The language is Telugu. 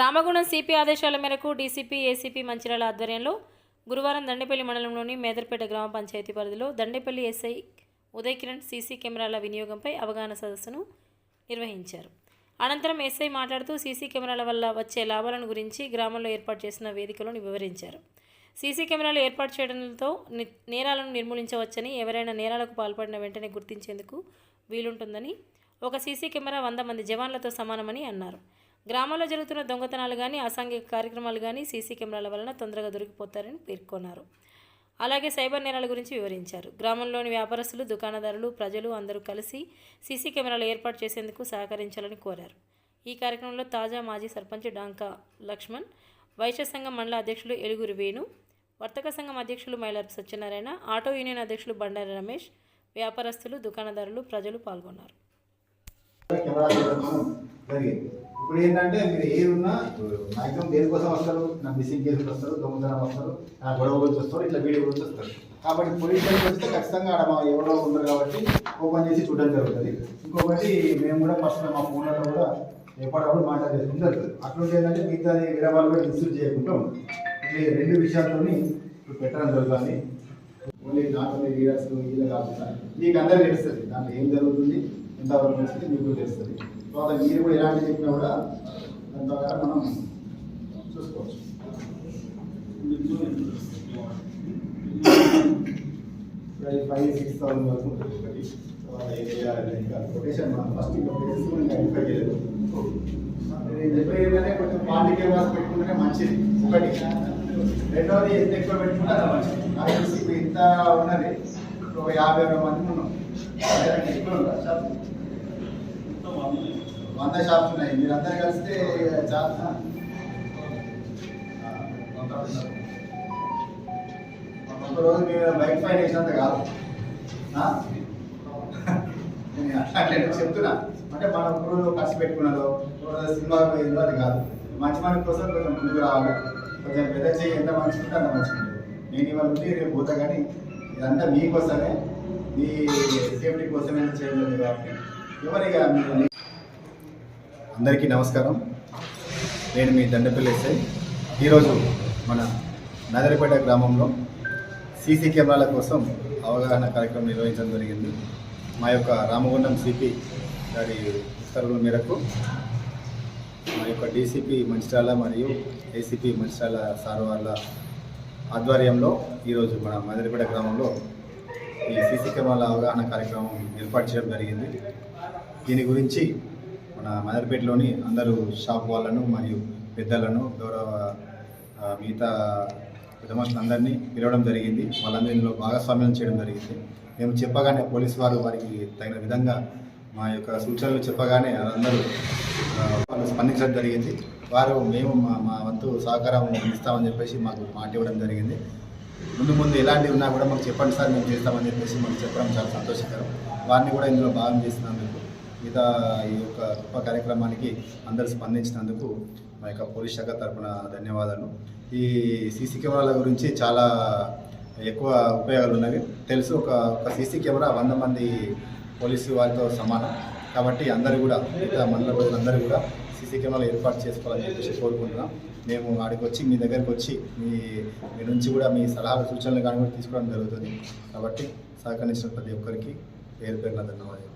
రామగుణం సిపి ఆదేశాల మేరకు డీసీపీ ఏసీపీ మంచిర్యాల ఆధ్వర్యంలో గురువారం దండేపల్లి మండలంలోని మేదర్పేట గ్రామ పంచాయతీ పరిధిలో దండేపల్లి ఎస్ఐ ఉదయ్ కిరణ్ సీసీ కెమెరాల వినియోగంపై అవగాహన సదస్సును నిర్వహించారు. అనంతరం ఎస్ఐ మాట్లాడుతూ సీసీ కెమెరాల వల్ల వచ్చే లాభాలను గురించి గ్రామంలో ఏర్పాటు చేసిన వేదికలను వివరించారు. సీసీ కెమెరాలు ఏర్పాటు చేయడంతో ని- నేరాలను నిర్మూలించవచ్చని ఎవరైనా నేరాలకు పాల్పడిన వెంటనే గుర్తించేందుకు వీలుంటుందని ఒక సీసీ కెమెరా వంద మంది జవాన్లతో సమానమని అన్నారు. గ్రామాల్లో జరుగుతున్న దొంగతనాలు కానీ అసాంఘిక కార్యక్రమాలు కానీ సీసీ కెమెరాల వలన తొందరగా దొరికిపోతారని పేర్కొన్నారు. అలాగే సైబర్ నేరాల గురించి వివరించారు. గ్రామంలోని వ్యాపారస్తులు దుకాణదారులు ప్రజలు అందరూ కలిసి సీసీ కెమెరాలు ఏర్పాటు చేసేందుకు సహకరించాలని కోరారు. ఈ కార్యక్రమంలో తాజా మాజీ సర్పంచ్ డాంకా లక్ష్మణ్ వైశ్య సంఘం మండల అధ్యక్షులు ఎలుగురు వేణు వర్తక సంఘం అధ్యక్షులు మైలార్ సత్యనారాయణ ఆటో యూనియన్ అధ్యక్షులు బండారి రమేష్ వ్యాపారస్తులు దుకాణదారులు ప్రజలు పాల్గొన్నారు. జరిగింది. ఇప్పుడు ఏంటంటే మీరు ఏ ఉన్నా మాక్సిమం దేనికోసం వస్తారు? నా మిస్సింగ్ కేసులు వస్తారు దొంగతనం వస్తారు నా గొడవ గురించి వస్తారు ఇట్లా వీడియో గురించి వస్తారు. కాబట్టి పోలీస్ స్టేషన్ వస్తే ఖచ్చితంగా ఆడ మా ఎవరో ఉన్నారు కాబట్టి ఓపెన్ చేసి చూడడం జరుగుతుంది. ఇంకొకటి మేము కూడా ఫస్ట్ మా ఫోన్లలో కూడా ఎప్పటికప్పుడు మాట్లాడి చేసుకుంటూ జరుగుతుంది. ఏంటంటే మిగతా వేరే వాళ్ళు కూడా మిస్యూజ్ చేయకుండా ఇట్లా రెండు విషయాలతోని ఇప్పుడు పెట్టడం జరుగుతుంది. ఓన్లీ నాట్ ఓన్లీ లీడర్స్ వీళ్ళు కాకుండా మీకు అందరికీ తెలుస్తుంది దాంట్లో ఏం జరుగుతుంది. ఎంత వరకు తెలుస్తుంది మీకు తెలుస్తుంది. తర్వాత మీరు కూడా ఎలాంటి చెప్పినా కూడా దాని ప్రకారం మనం చూసుకోవచ్చు. ఫైవ్ సిక్స్ థౌసండ్ వరకు ఉంటుంది ఒకటి. తర్వాత ఏం చేయాలని ఇంకా కొటేషన్ మనం ఫస్ట్ ఇంకా ఇంకా ఐడెంటిఫై చేయలేదు. నేను చెప్పేది ఏంటంటే కొంచెం క్వాలిటీ కెమెరాస్ పెట్టుకుంటే మంచిది. ఒకటి. రెండవది ఎంత ఎక్కువ పెట్టుకుంటే మంచిది. నాకు తెలిసి ఇప్పుడు ఇంత ఉన్నది. ఒక యాభై అరవై మంది ఉన్నాం. ఎక్కువ వంద షాప్స్ ఉన్నాయి. మీరు అందరు కలిస్తే చాలా ఒకరోజు మీరు బైక్ ఫైన్ వేసినంత కాదు. నేను అట్లా చెప్తున్నా. అంటే మనం ఇప్పుడు ఖర్చు పెట్టుకున్నదో సినిమా పోయిందో అది కాదు. మంచి మన కోసం కొంచెం ముందుకు రావాలి. కొంచెం పెద్ద చేయి ఎంత మంచిగా ఉంటే అంత మంచిగా ఉంటుంది నేను ఇవాళ ఉండి రేపు పోతా కానీ ఇదంతా మీకోసమే మీ సేఫ్టీ కోసమే చేయలేదు కాబట్టి. ఎవరిగా అందరికీ నమస్కారం. నేను మీ దండపల్లి ఎస్ఐ. ఈరోజు మన నగరపేట గ్రామంలో సీసీ కెమెరాల కోసం అవగాహన కార్యక్రమం నిర్వహించడం జరిగింది. మా యొక్క రామగుండం సిపి గారి ఉత్తర్వుల మేరకు మా యొక్క డీసీపీ మంచిర్యాల మరియు ఏసీపీ మంచిర్యాల సార్ వాళ్ళ ఆధ్వర్యంలో ఈరోజు మన మదిరిపేట గ్రామంలో ఈ సీసీ కెమెరాల అవగాహన కార్యక్రమం ఏర్పాటు చేయడం జరిగింది. దీని గురించి మన మదర్పేటలోని అందరూ షాప్ వాళ్ళను మరియు పెద్దలను గౌరవ మిగతా మిగతా పెద్దమనుషులందరినీ పిలవడం జరిగింది. వాళ్ళందరూ ఇందులో భాగస్వామ్యం చేయడం జరిగింది. మేము చెప్పగానే పోలీసు వారు వారికి తగిన విధంగా మా యొక్క సూచనలు చెప్పగానే అందరూ వాళ్ళు స్పందించడం జరిగింది. వారు మేము మా మా వంతు సహకారం ఇస్తామని చెప్పేసి మాకు మాట ఇవ్వడం జరిగింది. ముందు ముందు ఎలాంటివి ఉన్నా కూడా మాకు చెప్పండి సార్ మేము చేస్తామని చెప్పేసి మాకు చెప్పడం చాలా సంతోషకరం. వారిని కూడా ఇందులో భాగం చేసినందుకు మిగతా ఈ యొక్క గొప్ప కార్యక్రమానికి అందరూ స్పందించినందుకు మా యొక్క పోలీస్ శాఖ తరఫున ధన్యవాదాలు. ఈ సీసీ కెమెరాల గురించి చాలా ఎక్కువ ఉపయోగాలు ఉన్నవి. తెలుసు ఒక ఒక సీసీ కెమెరా వంద మంది పోలీసు వారితో సమానం. కాబట్టి అందరూ కూడా మిగతా మండల ప్రజలందరూ కూడా సీసీ కెమెరాలు ఏర్పాటు చేసుకోవాలని చెప్పేసి కోరుకుంటున్నాం. మేము ఆడికి వచ్చి మీ దగ్గరకు వచ్చి మీ మీ నుంచి కూడా మీ సలహాలు సూచనలు కానీ కూడా తీసుకోవడం జరుగుతుంది. కాబట్టి సహకరించిన ప్రతి ఒక్కరికి పేరు పేరున ధన్యవాదాలు.